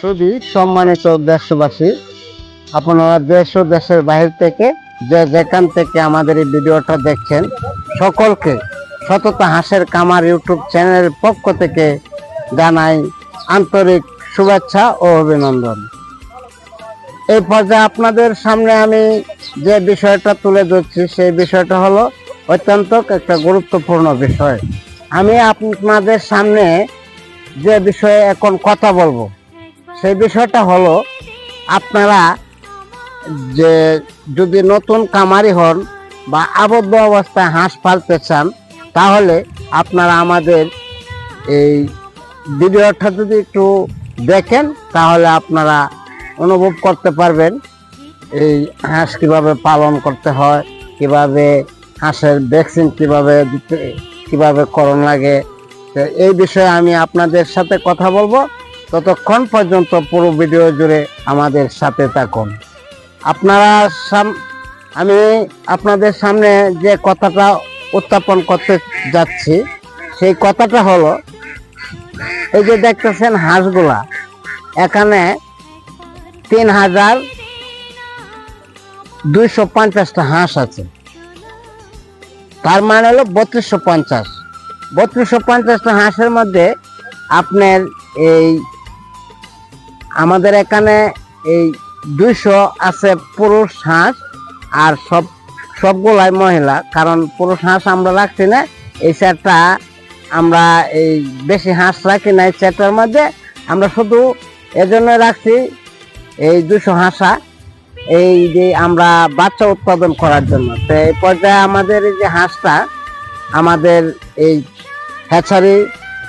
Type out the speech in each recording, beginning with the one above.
শুধু সম্মানিত দেশবাসী, আপনারা দেশ ও দেশের বাহির থেকে যে যেখান থেকে আমাদের এই ভিডিওটা দেখছেন, সকলকে সততা হাঁসের কামার ইউটিউব চ্যানেলের পক্ষ থেকে জানাই আন্তরিক শুভেচ্ছা ও অভিনন্দন। এই পর্যায়ে আপনাদের সামনে আমি যে বিষয়টা তুলে ধরছি, সেই বিষয়টা হলো অত্যন্ত একটা গুরুত্বপূর্ণ বিষয়। আমি আপনাদের সামনে যে বিষয়ে এখন কথা বলব সেই বিষয়টা হলো, আপনারা যে যদি নতুন কামারি হন বা আবদ্ধ অবস্থায় হাঁস পালতে চান, তাহলে আপনারা আমাদের এই ভিডিওটা যদি একটু দেখেন, তাহলে আপনারা অনুভব করতে পারবেন এই হাঁস কীভাবে পালন করতে হয়, কীভাবে হাঁসের ভ্যাকসিন কীভাবে দিতে, কীভাবে করণ লাগে। তো এই বিষয়ে আমি আপনাদের সাথে কথা বলব। ততক্ষণ পর্যন্ত পুরো ভিডিও জুড়ে আমাদের সাথে থাকুন। আপনারা আমি আপনাদের সামনে যে কথাটা উত্থাপন করতে যাচ্ছি, সেই কথাটা হলো, এই যে দেখতেছেন হাঁসগুলা, এখানে তিন হাজার দুইশো পঞ্চাশটা হাঁস আছে। তার মানে হলো বত্রিশশো পঞ্চাশ। বত্রিশশো পঞ্চাশটা হাঁসের মধ্যে আপনার এই আমাদের এখানে এই দুইশো আছে পুরুষ হাঁস আর সব, সবগুলাই মহিলা, কারণ পুরুষ হাঁস আমরা রাখছি না। এই সেটটা আমরা এই বেশি হাঁস রাখি না, এই সেটটার মধ্যে আমরা শুধু এজন্য রাখছি এই দুশো হাঁসা, এই যে আমরা বাচ্চা উৎপাদন করার জন্য। তো এই পর্যায়ে আমাদের এই যে হাঁসটা, আমাদের এই হ্যাচারি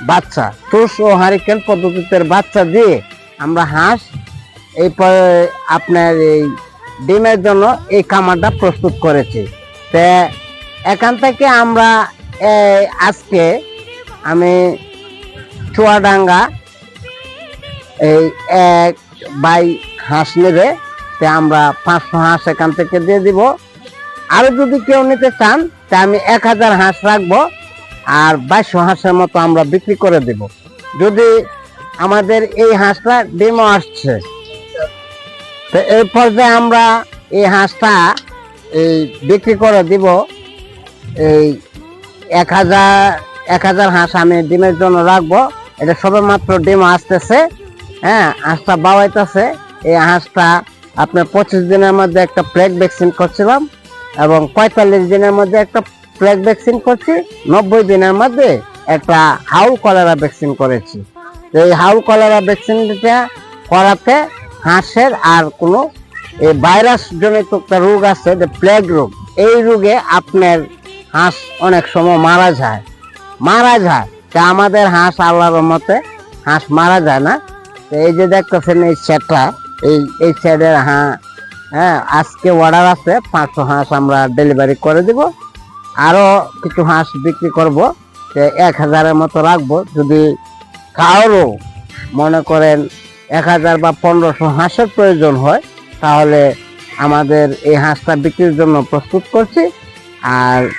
বাচ্চা, তুষ ও হারিকেন পদ্ধতিতে বাচ্চা দিয়ে আমরা হাঁস এই প- আপনার এই ডিমের জন্য এই খামারটা প্রস্তুত করেছি। তে এখান থেকে আমরা আজকে আমি চুয়াডাঙ্গা এই এক বাই হাঁস নেবে, তে আমরা পাঁচশো হাঁস এখান থেকে দিয়ে দিব। আরও যদি কেউ নিতে চান, তা আমি এক হাজার হাঁস রাখব, আর বাইশশো হাঁসের মতো আমরা বিক্রি করে দেব। যদি আমাদের এই হাঁসটা ডিমও আসছে। তো এই পর্যায়ে আমরা এই হাঁসটা এই বিক্রি করে দিব। এই এক হাজার এক হাজার হাঁস আমি ডিমের জন্য রাখব। এটা সবে মাত্র ডিম আসতেছে। হ্যাঁ হাঁসটা বাওয়াইতেছে এই হাঁসটা আপনার পঁচিশ দিনের মধ্যে একটা প্লেগ ভ্যাকসিন করছিলাম এবং পঁয়তাল্লিশ দিনের মধ্যে একটা প্লেগ ভ্যাকসিন করছি। নব্বই দিনের মধ্যে একটা হাউল কলেরা ভ্যাকসিন করেছি। এই হাউল কলেরা ভ্যাকসিনটা করাতে হাঁসের আর কোনো এই ভাইরাস জনিত একটা রোগ আছে যে প্লেগ রোগ। এই রোগে আপনার হাঁস অনেক সময় মারা যায়। মারা যায়। তা আমাদের হাঁস আল্লাহর মতে হাঁস মারা যায় না। এই যে দেখতেছেন এই সেটটা এই এই সেটের হাঁ হ্যাঁ আজকে অর্ডার আছে, পাঁচশো হাঁস আমরা ডেলিভারি করে দিব। আরও কিছু হাঁস বিক্রি করব। এক হাজারের মতো রাখব। যদি কারও মনে করেন এক হাজার বা পনেরোশো হাঁসের প্রয়োজন হয়, তাহলে আমাদের এই হাঁসটা বিক্রির জন্য প্রস্তুত করছি। আর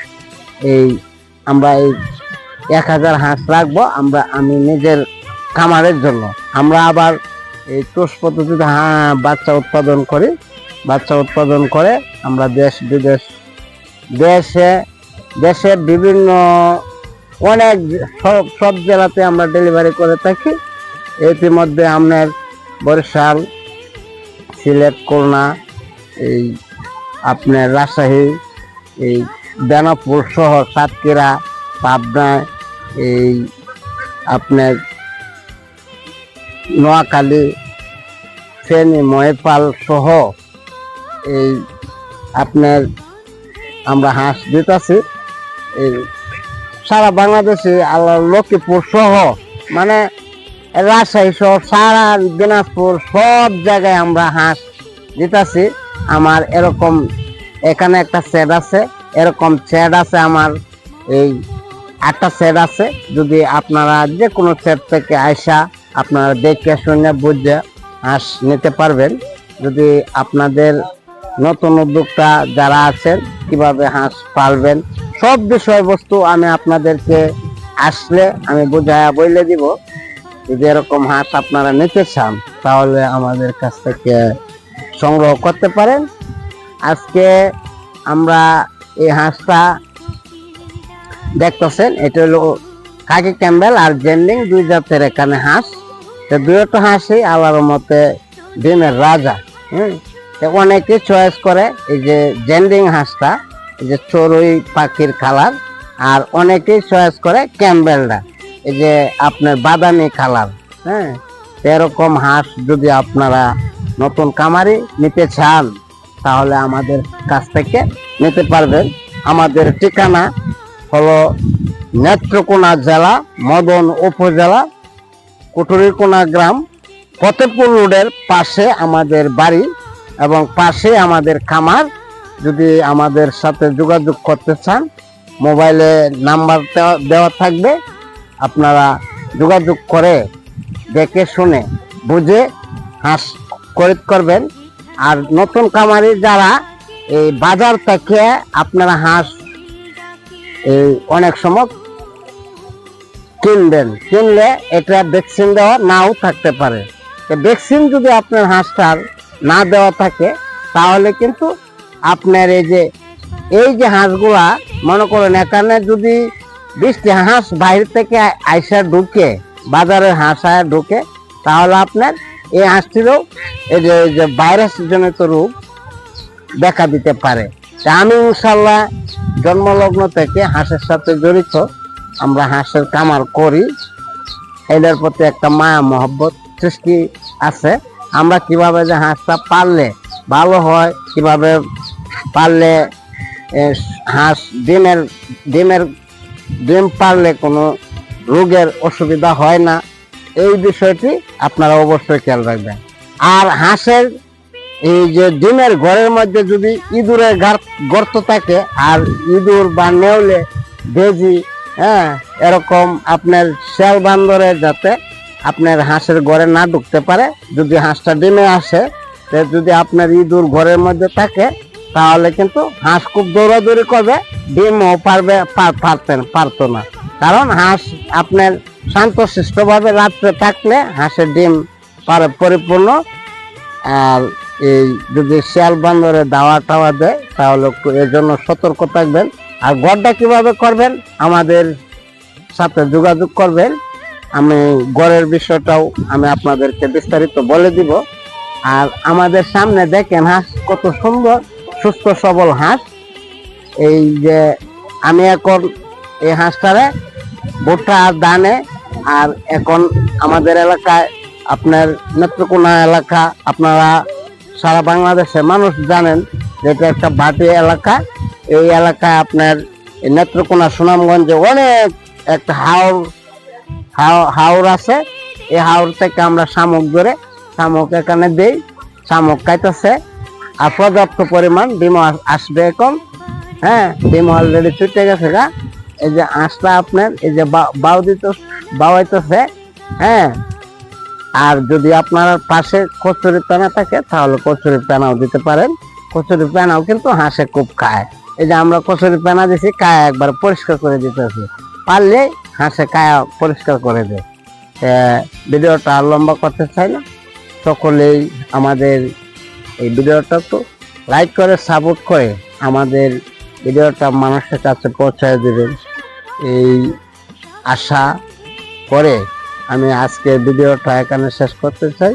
এই আমরা এই এক হাজার হাঁস রাখব, আমরা, আমি নিজের খামারের জন্য। আমরা আবার এই তোষ পদ্ধতিতে হা- বাচ্চা উৎপাদন করি। বাচ্চা উৎপাদন করে আমরা দেশ বিদেশ দেশে, দেশের বিভিন্ন অনেক সব সব জেলাতে আমরা ডেলিভারি করে থাকি। ইতিমধ্যে আপনার বরিশাল, সিলেট, খুলনা, এই আপনার রাজশাহী, এই বেনাপুর সহ সাতক্ষীরা পাবনায় এই আপনার নোয়াখালী, ফেনী মহেপাল সহ এই আপনার আমরা হাঁস দিতেছি। এই সারা বাংলাদেশে আল্লাহ লক্ষ্মীপুর সহ মানে রাজশাহী সহ, সারা দিনাজপুর সব জায়গায় আমরা হাঁস দিতেছি। আমার এরকম এখানে একটা সেট আছে, এরকম সেট আছে আমার, এই একটা সেট আছে। যদি আপনারা যে কোনো সেট থেকে আইসা আপনারা দেখে শুনে বুঝে হাঁস নিতে পারবেন। যদি আপনাদের নতুন উদ্যোক্তা যারা আছেন, কীভাবে হাঁস পালবেন সব বিষয়বস্তু আমি আপনাদেরকে আসলে আমি বুঝায়া বলে দিব। যদি এরকম হাঁস আপনারা নিতে চান, তাহলে আমাদের কাছ থেকে সংগ্রহ করতে পারেন। আজকে আমরা এই হাঁসটা দেখতেছেন, এটা হলো কাকি ক্যাম্বেল আর জেন্ডিং, দুই জাতের এখানে হাঁস। তো দুটো হাঁসই আল্লাহর মতে ডিমের রাজা, হুম? অনেকে চয়েস করে এই যে জেন্ডিং হাঁসটা। যে চড়ুই পাখির কালার আর অনেকেই চয়েস করে ক্যাম্বেলটা, এই যে আপনার বাদামি কালার হ্যাঁ? এরকম হাঁস যদি আপনারা নতুন কামারি নিতে চান, তাহলে আমাদের কাছ থেকে নিতে পারবেন। আমাদের ঠিকানা হলো নেত্রকোনা জেলা, মদন উপজেলা, কুটুরিকোনা গ্রাম, ফতেপুর রোডের পাশে আমাদের বাড়ি এবং পাশে আমাদের খামার। যদি আমাদের সাথে যোগাযোগ করতে চান, মোবাইলে নাম্বার দেওয়া- থাকবে। আপনারা যোগাযোগ করে দেখে শুনে, বুঝে হাঁস খরিদ করবেন। আর নতুন কামারি যারা এই বাজার থেকে আপনারা হাঁস এই অনেক সময় কিনবেন, কিনলে এটা ভ্যাকসিন দেওয়া নাও থাকতে পারে। ভ্যাকসিন যদি আপনার হাঁসটার না দেওয়া থাকে, তাহলে কিন্তু আপনার এই যে এই যে হাঁসগুলা, মনে করেন, এখানে যদি বিশটি হাঁস বাইরে থেকে আইসা ঢুকে বাজারে হাঁস আয়া ঢুকে, তাহলে আপনার এই হাঁসটিরও এই যে যে ভাইরাস জনিত রোগ দেখা দিতে পারে। তা আমি ইনশাল্লাহ জন্মলগ্ন থেকে হাঁসের সাথে জড়িত, আমরা হাঁসের কামার করি। এদের প্রতি একটা মায়া, মহব্বত সৃষ্টি আছে। আমরা কীভাবে যে হাঁসটা পাললে ভালো হয়, কীভাবে পাললে এ, হাঁস ডিমের ডিমের ডিম পারলে কোনো রোগের অসুবিধা হয় না। এই বিষয়টি আপনারা অবশ্যই খেয়াল রাখবেন। আর হাঁসের এই যে ডিমের ঘরের মধ্যে যদি ইঁদুরের গার- গর্ত থাকে আর ইঁদুর বা নেউলে ভেজি হ্যাঁ এরকম আপনার শেল বান্দরে যাতে আপনার হাঁসের ঘরে না ঢুকতে পারে যদি হাঁসটা ডিমে আসে যদি আপনার ইঁদুর ঘরের মধ্যে থাকে তাহলে কিন্তু হাঁস খুব দৌড়াদৌড়ি করবে, ডিমও পারবে, পার- পারতেন, পারতো না। কারণ হাঁস আপনার শান্ত শান্তশিষ্টভাবে রাত্রে থাকলে হাঁসের ডিম পারে পরিপূর্ণ। আর এই যদি শিয়াল বান্দরে দাওয়া টাওয়া দেয়, তাহলে এর জন্য সতর্ক থাকবেন। আর গড়টা কীভাবে করবেন, আমাদের সাথে যোগাযোগ করবেন। আমি গড়ের বিষয়টাও আমি আপনাদেরকে বিস্তারিত বলে দিব। আর আমাদের সামনে দেখেন হাঁস কত সুন্দর। সুস্থ, সবল হাঁস। এই যে আমি এখন এই হাঁসটারে ভুট্টা আর দানে আর এখন আমাদের এলাকায় আপনার নেত্রকোনা এলাকা, আপনারা সারা বাংলাদেশের মানুষ জানেন যে এটা একটা ভাটি এলাকা। এই এলাকায় আপনার নেত্রকোনা, সুনামগঞ্জে অনেক একটা হাওর হাওর আছে। এই হাওর থেকে আমরা শামুক ধরে, শামুক এখানে দিই, শামুক খাইতেছে। আর পর্যাপ্ত পরিমাণ ডিম আসবে এখন। হ্যাঁ ডিম অলরেডি ছুটে গেছে গা। এই যে আঁশটা আপনার, এই যে বাউ দিতে, বাওয়াইতেছে হ্যাঁ। আর যদি আপনার পাশে কচুরি পেনা থাকে, তাহলে কচুরি পেনাও দিতে পারেন। কচুরি পেনাও কিন্তু হাঁসে খুব খায়। এই যে আমরা কচুরি পেনা দিছি, কায়া একবার পরিষ্কার করে দিতেছি। পারলে হাঁসে কায়া পরিষ্কার করে দেয় ভিডিওটা লম্বা করতে চাই না। সকলেই আমাদের এই ভিডিওটা তো লাইক করে সাপোর্ট করে আমাদের ভিডিওটা মানুষের কাছে পৌঁছায় দেবেন। এই আশা করে আমি আজকে ভিডিওটা এখানে শেষ করতে চাই।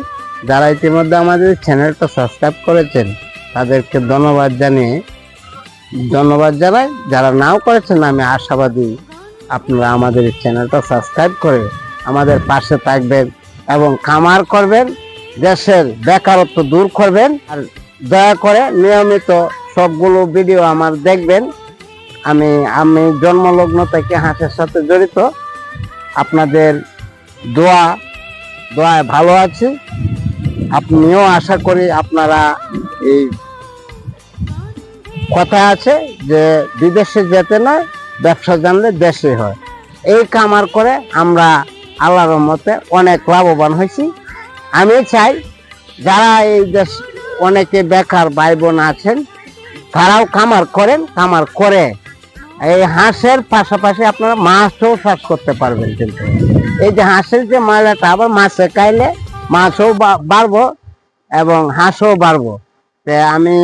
যারা ইতিমধ্যে আমাদের চ্যানেলটা সাবস্ক্রাইব করেছেন, তাদেরকে ধন্যবাদ জানিয়ে, ধন্যবাদ জানাই। যারা নাও করেছেন, আমি আশাবাদী আপনারা আমাদের চ্যানেলটা সাবস্ক্রাইব করে আমাদের পাশে থাকবেন এবং খামার করবেন। দেশের বেকারত্ব দূর করবেন আর দয়া করে নিয়মিত সবগুলো ভিডিও আমার দেখবেন। আমি আমি জন্মলগ্ন থেকে হাঁসের সাথে জড়িত। আপনাদের দোয়া, দোয়ায় ভালো আছি। আপনিও আশা করি আপনারা এই কথা আছে যে বিদেশে যেতে নয়, ব্যবসা জানলে দেশে হয়। এই কামার করে আমরা আল্লাহর মতে অনেক লাভবান হয়েছি। আমি চাই যারা এই দেশ অনেকে বেকার ভাই বোন আছেন, তারাও কামার করেন কামার করে এই হাঁসের পাশাপাশি আপনারা মাছও চাষ করতে পারবেন কিন্তু। এই যে হাঁসের যে ময়লাটা আবার মাছে খাইলে মাছও বাড়বো এবং হাঁসও বাড়বো। আমি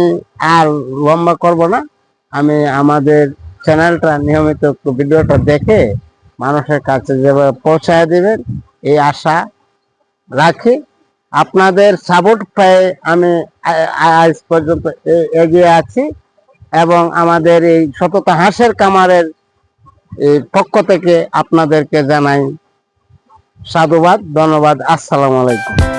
আর লম্বা করব না। আমি আমাদের চ্যানেলটা নিয়মিত ভিডিওটা দেখে মানুষের কাছে যেভাবে পৌঁছায় দেবেন, এই আশা রাখি। আপনাদের সাপোর্ট পেয়ে আমি আজ পর্যন্ত এগিয়ে আছি এবং আমাদের এই সততা হাঁসের কামারের পক্ষ থেকে আপনাদেরকে জানাই সাধুবাদ, ধন্যবাদ, আসসালামু আলাইকুম।